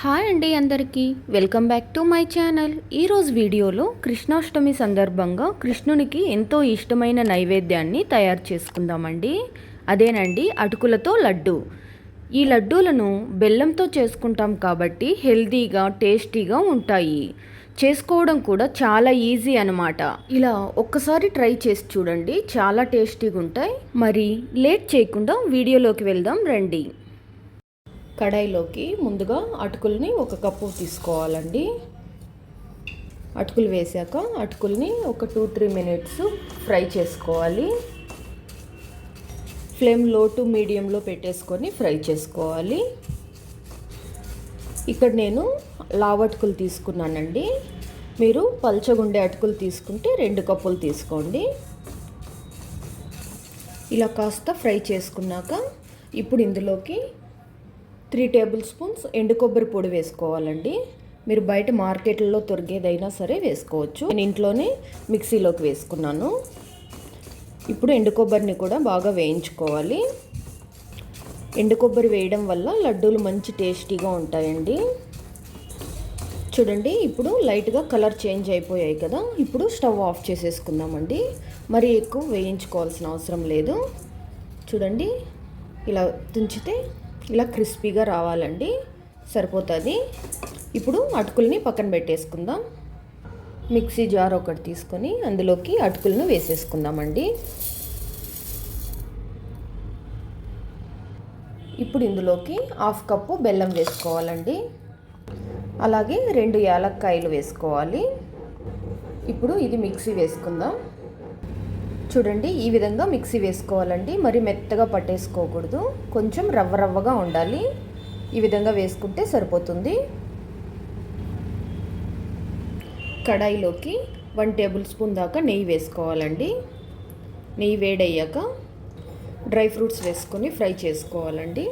Hi అండి అందరికీ. Welcome back to my channel. ఈరోజు వీడియోలో కృష్ణాష్టమి సందర్భంగా కృష్ణునికి ఎంతో ఇష్టమైన నైవేద్యాన్ని తయారు చేసుకుందామండి. అదేనండి అటుకులతో లడ్డు. ఈ లడ్డూలను బెల్లంతో చేసుకుంటాం కాబట్టి హెల్తీగా టేస్టీగా ఉంటాయి. చేసుకోవడం కూడా చాలా ఈజీ అనమాట ఇలా ఒక్కసారి ట్రై చేసి చూడండి చాలా టేస్టీగా ఉంటాయి మరి లేట్ చేయకుండా వీడియోలోకి వెళ్దాం రండి. కడాయిలోకి ముందుగా అటుకుల్ని ఒక కప్పు తీసుకోవాలండి. అటుకులు వేసాక అటుకుల్ని ఒక టూ త్రీ మినిట్స్ ఫ్రై చేసుకోవాలి. ఫ్లేమ్లో టు మీడియంలో పెట్టేసుకొని ఫ్రై చేసుకోవాలి. ఇక్కడ నేను లావ్ అటుకులు తీసుకున్నానండి. మీరు పల్చగుండే అటుకులు తీసుకుంటే రెండు కప్పులు తీసుకోండి. ఇలా కాస్త ఫ్రై చేసుకున్నాక ఇప్పుడు ఇందులోకి త్రీ టేబుల్ స్పూన్స్ ఎండు కొబ్బరి పొడి వేసుకోవాలండి. మీరు బయట మార్కెట్లో దొరికేదైనా సరే వేసుకోవచ్చు. నేను ఇంట్లోనే మిక్సీలోకి వేసుకున్నాను. ఇప్పుడు ఎండు కొబ్బరిని కూడా బాగా వేయించుకోవాలి. ఎండు కొబ్బరి వేయడం వల్ల లడ్డూలు మంచి టేస్టీగా ఉంటాయండి. చూడండి ఇప్పుడు లైట్గా కలర్ చేంజ్ అయిపోయాయి కదా. ఇప్పుడు స్టవ్ ఆఫ్ చేసేసుకుందామండి. మరి ఎక్కువ వేయించుకోవాల్సిన అవసరం లేదు. చూడండి ఇలా తుంచితే ఇలా క్రిస్పీగా రావాలండి. సరిపోతుంది. ఇప్పుడు అటుకుల్ని పక్కన పెట్టేసుకుందాం. మిక్సీ జార్ ఒకటి తీసుకొని అందులోకి అటుకులను వేసేసుకుందామండి. ఇప్పుడు ఇందులోకి హాఫ్ కప్పు బెల్లం వేసుకోవాలండి. అలాగే రెండు యాలక్కాయలు వేసుకోవాలి. ఇప్పుడు ఇది మిక్సీ వేసుకుందాం. చూడండి ఈ విధంగా మిక్సీ వేసుకోవాలండి. మరి మెత్తగా పట్టేసుకోకూడదు. కొంచెం రవ్వ రవ్వగా ఉండాలి. ఈ విధంగా వేసుకుంటే సరిపోతుంది. కడాయిలోకి వన్ టేబుల్ స్పూన్ దాకా నెయ్యి వేసుకోవాలండి. నెయ్యి వేడయ్యాక డ్రై ఫ్రూట్స్ వేసుకొని ఫ్రై చేసుకోవాలండి.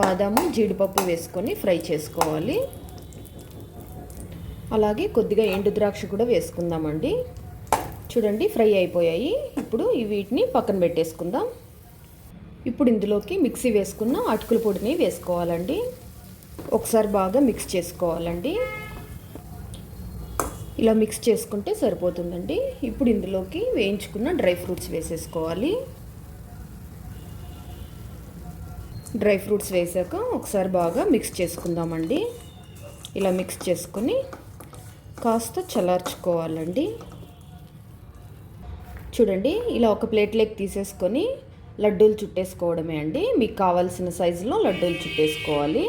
బాదాము జీడిపప్పు వేసుకొని ఫ్రై చేసుకోవాలి. అలాగే కొద్దిగా ఎండు ద్రాక్ష కూడా వేసుకుందామండి. చూడండి ఫ్రై అయిపోయాయి. ఇప్పుడు వీటిని పక్కన పెట్టేసుకుందాం. ఇప్పుడు ఇందులోకి మిక్సీ వేసుకున్న అటుకుల పొడిని వేసుకోవాలండి. ఒకసారి బాగా మిక్స్ చేసుకోవాలండి. ఇలా మిక్స్ చేసుకుంటే సరిపోతుందండి. ఇప్పుడు ఇందులోకి వేయించుకున్న డ్రై ఫ్రూట్స్ వేసేసుకోవాలి. డ్రై ఫ్రూట్స్ వేసాక ఒకసారి బాగా మిక్స్ చేసుకుందామండి. ఇలా మిక్స్ చేసుకుని కాస్త చల్లార్చుకోవాలండి. చూడండి ఇలా ఒక ప్లేట్లోకి తీసేసుకొని లడ్డూలు చుట్టేసుకోవడమే అండి. మీకు కావాల్సిన సైజులో లడ్డూలు చుట్టేసుకోవాలి.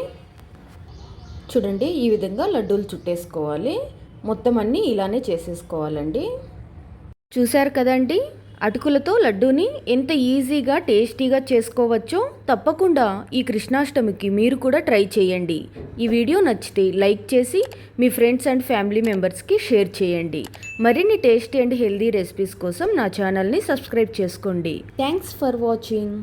చూడండి ఈ విధంగా లడ్డూలు చుట్టేసుకోవాలి. మొత్తం అన్నీ ఇలానే చేసేసుకోవాలండి. చూశారు కదండి? అటుకులతో లడ్డూని ఎంత ఈజీగా టేస్టీగా చేసుకోవచ్చో తప్పకుండా ఈ కృష్ణాష్టమికి మీరు కూడా ట్రై చేయండి. ఈ వీడియో నచ్చితే లైక్ చేసి మీ ఫ్రెండ్స్ అండ్ ఫ్యామిలీ మెంబర్స్కి షేర్ చేయండి. మరిన్ని టేస్టీ అండ్ హెల్దీ రెసిపీస్ కోసం నా ఛానల్ని సబ్స్క్రైబ్ చేసుకోండి. Thanks for watching.